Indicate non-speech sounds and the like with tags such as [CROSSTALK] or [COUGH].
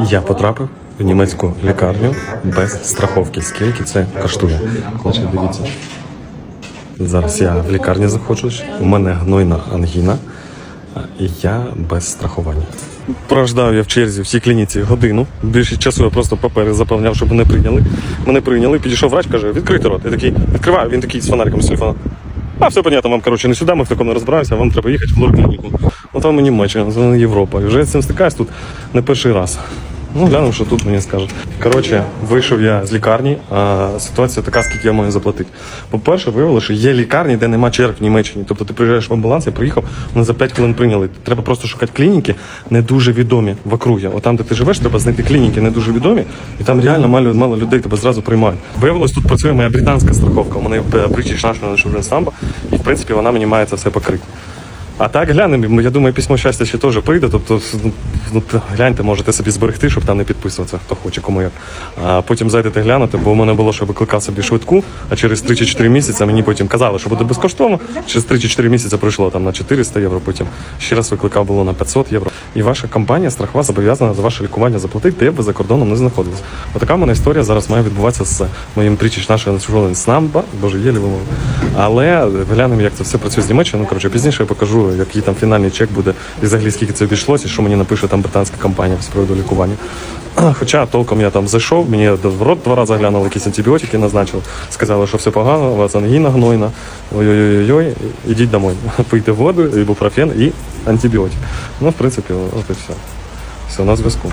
Я потрапив в німецьку лікарню без страховки. Скільки це коштує? Значить, дивіться. Зараз я в лікарні знаходжусь, у мене гнойна ангіна, і я без страхування. Прождав я в черзі в цій клініці годину. Більше часу я просто папери заповняв, щоб мене прийняли. Мене прийняли, підійшов врач, каже, відкрийте рот. Я такий, відкриваю, він такий з фонариком з телефону. А, все понятно, вам коротше не сюди, ми в такому не розбираємося, вам треба їхати в лор-клініку. Ну там і Німеччина, це Європа. І вже з цим стикаюсь тут не перший раз. Ну, глянемо, що тут мені скажуть. Коротше, вийшов я з лікарні, а ситуація така, скільки я маю заплатити. По-перше, виявилося, що є лікарні, де нема черг в Німеччині. Тобто ти приїжджаєш в амбуланс, я приїхав, мене за 5 хвилин прийняли. Треба просто шукати клініки, не дуже відомі в округі. От там, де ти живеш, треба знайти клініки не дуже відомі, і там реально мало, мало людей тебе зразу приймають. Виявилось, тут працює моя британська страховка. У мене British National Insurance Number, і в принципі вона мені має це все покрити. А так глянемо, я думаю, письмо щастя ще теж прийде. Тобто, ну, ну, гляньте, можете собі зберегти, щоб там не підписуватися, хто хоче, кому як. А потім зайдете глянути, бо у мене було, що викликав собі швидку, а через 3 чи 4 місяці мені потім казали, що буде безкоштовно. Через 3 чи 4 місяці пройшло там на 400 євро, потім ще раз викликав було на 500 євро. І ваша компанія страхова зобов'язана за ваше лікування заплатити, де б ви за кордоном не знаходились. Отака в мене історія зараз має відбуватися з моїм National Insurance Number, боже, єлі вимовив. Але глянемо, як це все працює з Німеччини. Ну, коротше, пізніше я покажу, який там фінальний чек буде, і взагалі скільки це обійшлося, і що мені напише там британська компанія з приводу лікування. [CLEARS THROAT] Хоча толком я там зайшов, мені в рот два рази глянули, якісь антибіотики назначили, сказали, що все погано, у вас ангіна гнойна, ой-ой-ой, ідіть домой, [LAUGHS] пийте воду, ібупрофен і антибіотик. Ну, в принципі, от і все. Все, на зв'язку.